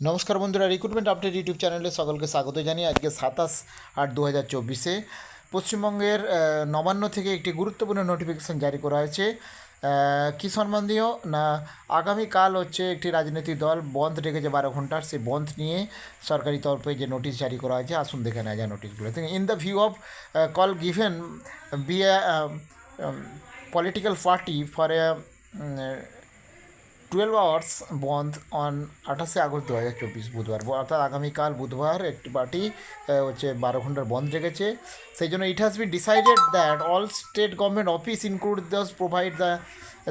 নমস্কার বন্ধুরা recruitment update YouTube চ্যানেলে সকলকে স্বাগত জানিয়ে আজকে সাতাশ আট দু হাজার চব্বিশে পশ্চিমবঙ্গের নবান্ন থেকে একটি গুরুত্বপূর্ণ নোটিফিকেশন জারি করা হয়েছে। কী সম্বন্ধীয়? না আগামীকাল হচ্ছে একটি রাজনৈতিক দল বন্ধ রেখেছে বারো ঘণ্টার সেই বন্ধ নিয়ে সরকারি তরফে যে নোটিশ জারি করা হয়েছে, আসুন দেখে নেওয়া যায় নোটিশগুলো in the view of call given by a political party for a twelve hours bandh on আঠাশে আগস্ট দু হাজার চব্বিশ বুধবার। অর্থাৎ আগামীকাল বুধবার একটি পার্টি হচ্ছে বারো ঘণ্টার বন্ধ রেখেছে সেই জন্য it has been decided that all state government office include those provide the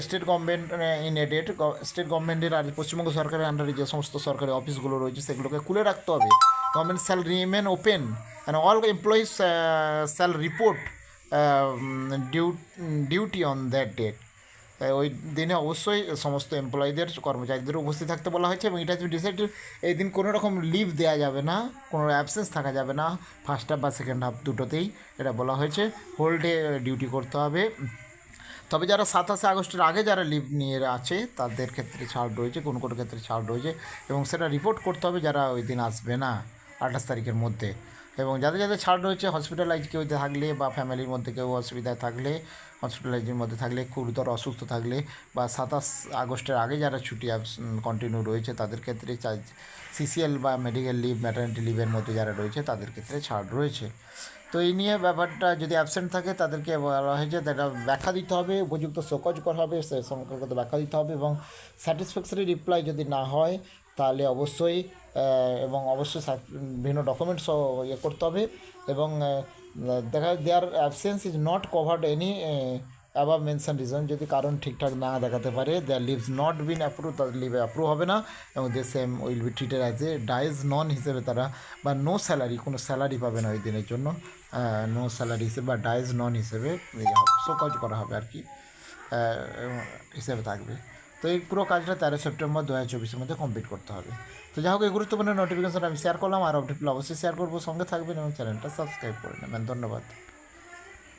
state government in aided state গভর্নমেন্টের আর পশ্চিমবঙ্গ সরকারের আন্ডারে যে সমস্ত সরকারি অফিসগুলো রয়েছে, সেগুলোকে খুলে রাখতে হবে। Government shall remain open and all employees shall report due duty on that date ওই দিনে অবশ্যই সমস্ত এমপ্লয়ীদের কর্মচারীদের উপস্থিত থাকতে বলা হয়েছে এবং এটা ডিসাইড এই দিন কোনো রকম লিভ দেওয়া যাবে না, কোনো অ্যাবসেন্স থাকা যাবে না ফার্স্ট হাফ বা সেকেন্ড হাফ দুটোতেই এটা বলা হয়েছে। হোল ডে ডিউটি করতে হবে। তবে যারা সাতাশে আগস্টের আগে যারা লিভ নিয়ে আছে, তাদের ক্ষেত্রে ছাড় রয়েছে, কোনো কোনো ক্ষেত্রে ছাড় রয়েছে এবং সেটা রিপোর্ট করতে হবে যারা ওই দিন আসবে না, আঠাশ তারিখের মধ্যে। এবং যাদের যাদের ছাড় রয়েছে হসপিটালাইজ কেউ থাকলে বা ফ্যামিলির মধ্যে কেউ অসুবিধায় থাকলে হসপিটালাইজের মধ্যে থাকলে, গুরুতর অসুস্থ থাকলে বা সাতাশ আগস্টের আগে যারা ছুটি কন্টিনিউ রয়েছে, তাদের ক্ষেত্রে সিসিএল বা মেডিকেল লিভ ম্যাটার্নিটি লিভের মধ্যে যারা রয়েছে, তাদের ক্ষেত্রে ছাড় রয়েছে। তো এই নিয়ে ব্যাপারটা যদি অ্যাবসেন্ট থাকে, তাদেরকে বলা হয়েছে তারা ব্যাখ্যা দিতে হবে, উপযুক্ত শোকজ করা হবে, সে সম্পর্কে ব্যাখ্যা দিতে হবে এবং স্যাটিসফ্যাকশারি রিপ্লাই যদি না হয় তাহলে অবশ্যই এবং অবশ্যই বিভিন্ন ডকুমেন্টস ইয়ে করতে হবে এবং দেখা their absence is not covered any above mention reason যদি কারণ ঠিকঠাক না দেখাতে পারে their leaves not been approve তাদের লিভে অ্যাপ্রুভ হবে না এবং they same will be treated as a dies non হিসেবে তারা, বা নো স্যালারি কোনো স্যালারি পাবে না ওই দিনের জন্য নো স্যালারি হিসেবে, বা ডাইজ নন হিসেবে শোকজ করা হবে আর কি হিসেবে থাকবে। তো এই পুরো কাজটা তেরো সেপ্টেম্বর দু হাজার চব্বিশের মধ্যে কমপ্লিট করতে হবে। তো যাই হোক, এই গুরুত্বপূর্ণ নোটিফিকেশন আমি শেয়ার করলাম, আর অবশ্যই শেয়ার করব। সঙ্গে থাকবেন এবং চ্যানেলটা সাবস্ক্রাইব করে নেবেন। ধন্যবাদ।